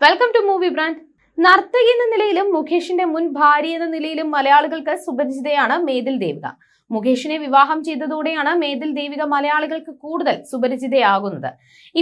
Welcome to movie brand നർത്തകി എന്ന നിലയിലും മുഖേഷിന്റെ മുൻ ഭാര്യ എന്ന നിലയിലും മലയാളികൾക്ക് സുപരിചിതയാണ് മേതിൽ ദേവിക. മുകേഷിനെ വിവാഹം ചെയ്തതോടെയാണ് മേതിൽ ദേവിക മലയാളികൾക്ക് കൂടുതൽ സുപരിചിതയാകുന്നത്.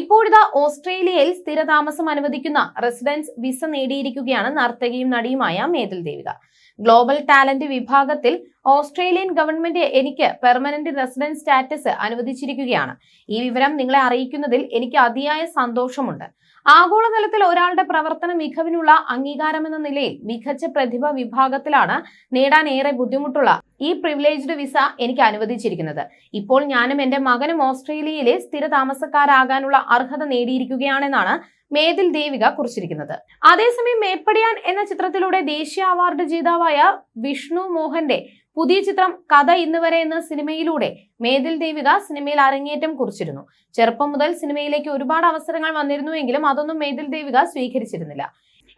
ഇപ്പോഴിതാ ഓസ്ട്രേലിയയിൽ സ്ഥിരതാമസം അനുവദിക്കുന്ന റെസിഡൻസ് വിസ നേടിയിരിക്കുകയാണ് നർത്തകിയും നടിയുമായ മേതിൽ ദേവിക. ഗ്ലോബൽ ടാലന്റ് വിഭാഗത്തിൽ ഓസ്ട്രേലിയൻ ഗവൺമെന്റ് എനിക്ക് പെർമനന്റ് റെസിഡൻസ് സ്റ്റാറ്റസ് അനുവദിച്ചിരിക്കുകയാണ്. ഈ വിവരം നിങ്ങളെ അറിയിക്കുന്നതിൽ എനിക്ക് അതിയായ സന്തോഷമുണ്ട്. ആഗോളതലത്തിൽ ഒരാളുടെ പ്രവർത്തന മികവിനുള്ള അംഗീകാരം എന്ന നിലയിൽ മികച്ച പ്രതിഭ വിഭാഗത്തിലാണ് നേടാൻ ഏറെ ബുദ്ധിമുട്ടുള്ള ഈ പ്രിവിലേജ്ഡ് വിസ എനിക്ക് അനുവദിച്ചിരിക്കുന്നത്. ഇപ്പോൾ ഞാനും എന്റെ മകനും ഓസ്ട്രേലിയയിലെ സ്ഥിര താമസക്കാരാകാനുള്ള അർഹത നേടിയിരിക്കുകയാണെന്നാണ് മേതിൽ ദേവിക കുറിച്ചിരിക്കുന്നത്. അതേസമയം മേപ്പടിയാൻ എന്ന ചിത്രത്തിലൂടെ ദേശീയ അവാർഡ് ജേതാവായ വിഷ്ണു മോഹന്റെ പുതിയ ചിത്രം കഥ ഇന്ന് വരെ എന്ന സിനിമയിലൂടെ മേതിൽ ദേവിക സിനിമയിൽ അരങ്ങേറ്റം കുറിച്ചിരുന്നു. ചെറുപ്പം മുതൽ സിനിമയിലേക്ക് ഒരുപാട് അവസരങ്ങൾ വന്നിരുന്നുവെങ്കിലും അതൊന്നും മേതിൽ ദേവിക സ്വീകരിച്ചിരുന്നില്ല.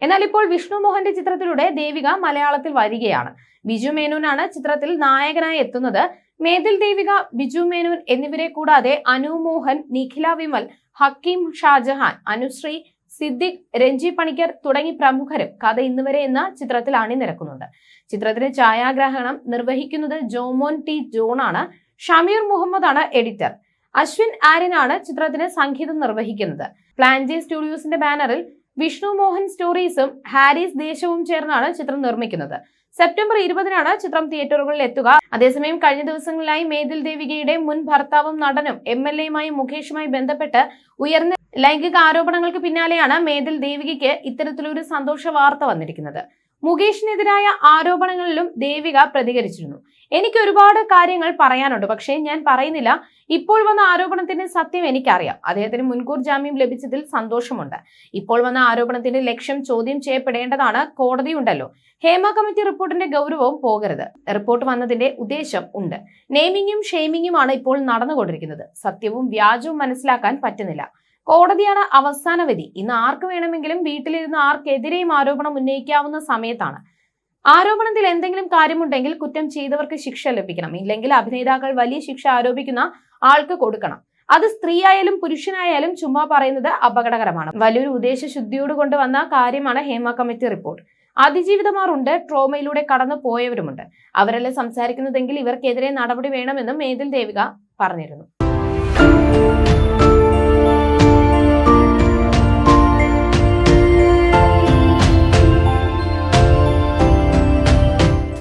എന്നാൽ ഇപ്പോൾ വിഷ്ണു മോഹന്റെ ചിത്രത്തിലൂടെ ദേവിക മലയാളത്തിൽ വരികയാണ്. ബിജു മേനോനാണ് ചിത്രത്തിൽ നായകനായി എത്തുന്നത്. മേതിൽ ദേവിക ബിജു മേനോൻ എന്നിവരെ കൂടാതെ അനു മോഹൻ നിഖില വിമൽ ഹക്കീം ഷാജഹാൻ അനുശ്രീ സിദ്ദിഖ് രഞ്ജി പണിക്കർ തുടങ്ങി പ്രമുഖരും കഥ ഇന്നുവരെ എന്ന ചിത്രത്തിൽ അണിനിരക്കുന്നുണ്ട്. ചിത്രത്തിന്റെ ഛായാഗ്രഹണം നിർവഹിക്കുന്നത് ജോമോൻ ടി. ജോണാണ്. ഷമീർ മുഹമ്മദാണ് എഡിറ്റർ. അശ്വിൻ ആര്യനാണ് ചിത്രത്തിന് സംഗീതം നിർവഹിക്കുന്നത്. പ്ലാൻജി സ്റ്റുഡിയോസിന്റെ ബാനറിൽ വിഷ്ണു മോഹൻ സ്റ്റോറീസും ഹാരിസ് ദേശവും ചേർന്നാണ് ചിത്രം നിർമ്മിക്കുന്നത്. സെപ്റ്റംബർ ഇരുപതിനാണ് ചിത്രം തിയേറ്ററുകളിൽ എത്തുക. അതേസമയം കഴിഞ്ഞ ദിവസങ്ങളിലായി മേതിൽ ദേവികയുടെ മുൻ ഭർത്താവും നടനും എം എൽ എയുമായി മുകേഷുമായി ബന്ധപ്പെട്ട് ഉയർന്ന ലൈംഗിക ആരോപണങ്ങൾക്ക് പിന്നാലെയാണ് മേതിൽ ദേവികയ്ക്ക് ഇത്തരത്തിലൊരു സന്തോഷ വാർത്ത വന്നിരിക്കുന്നത്. മുകേഷിനെതിരായ ആരോപണങ്ങളിലും ദേവിക പ്രതികരിച്ചിരുന്നു. എനിക്ക് ഒരുപാട് കാര്യങ്ങൾ പറയാനുണ്ട്. പക്ഷേ ഞാൻ പറയുന്നില്ല. ഇപ്പോൾ വന്ന ആരോപണത്തിന്റെ സത്യം എനിക്കറിയാം. അദ്ദേഹത്തിന് മുൻകൂർ ജാമ്യം ലഭിച്ചതിൽ സന്തോഷമുണ്ട്. ഇപ്പോൾ വന്ന ആരോപണത്തിന്റെ ലക്ഷ്യം ചോദ്യം ചെയ്യപ്പെടേണ്ടതാണ്. കോടതിയുണ്ടല്ലോ ഹേമ കമ്മിറ്റി റിപ്പോർട്ടിന്റെ ഗൗരവവും പോകരുത്. റിപ്പോർട്ട് വന്നതിന്റെ ഉദ്ദേശം ഉണ്ട്. നെയ്മിങ്ങും ഷെയ്മിങ്ങുമാണ് ഇപ്പോൾ നടന്നുകൊണ്ടിരിക്കുന്നത്. സത്യവും വ്യാജവും മനസ്സിലാക്കാൻ പറ്റുന്നില്ല. കോടതിയാണ് അവസാന വിധി. ഇന്ന് ആർക്ക് വേണമെങ്കിലും വീട്ടിലിരുന്ന് ആർക്കെതിരെയും ആരോപണം ഉന്നയിക്കാവുന്ന സമയത്താണ്. ആരോപണത്തിൽ എന്തെങ്കിലും കാര്യമുണ്ടെങ്കിൽ കുറ്റം ചെയ്തവർക്ക് ശിക്ഷ ലഭിക്കണം. ഇല്ലെങ്കിൽ അഭിനേതാക്കൾ വലിയ ശിക്ഷ ആരോപിക്കുന്ന ആൾക്ക് കൊടുക്കണം. അത് സ്ത്രീയായാലും പുരുഷനായാലും ചുമ്മാ പറയുന്നത് അപകടകരമാണ്. വലിയൊരു ഉദ്ദേശ ശുദ്ധിയോട് കൊണ്ടുവന്ന കാര്യമാണ് ഹേമ കമ്മിറ്റി റിപ്പോർട്ട്. അതിജീവിതമാർ ഉണ്ട് ട്രോമയിലൂടെ കടന്നു പോയവരുമുണ്ട്. അവരെല്ലാം സംസാരിക്കുന്നതെങ്കിൽ ഇവർക്കെതിരെ നടപടി വേണമെന്നും മേതിൽ ദേവിക പറഞ്ഞിരുന്നു.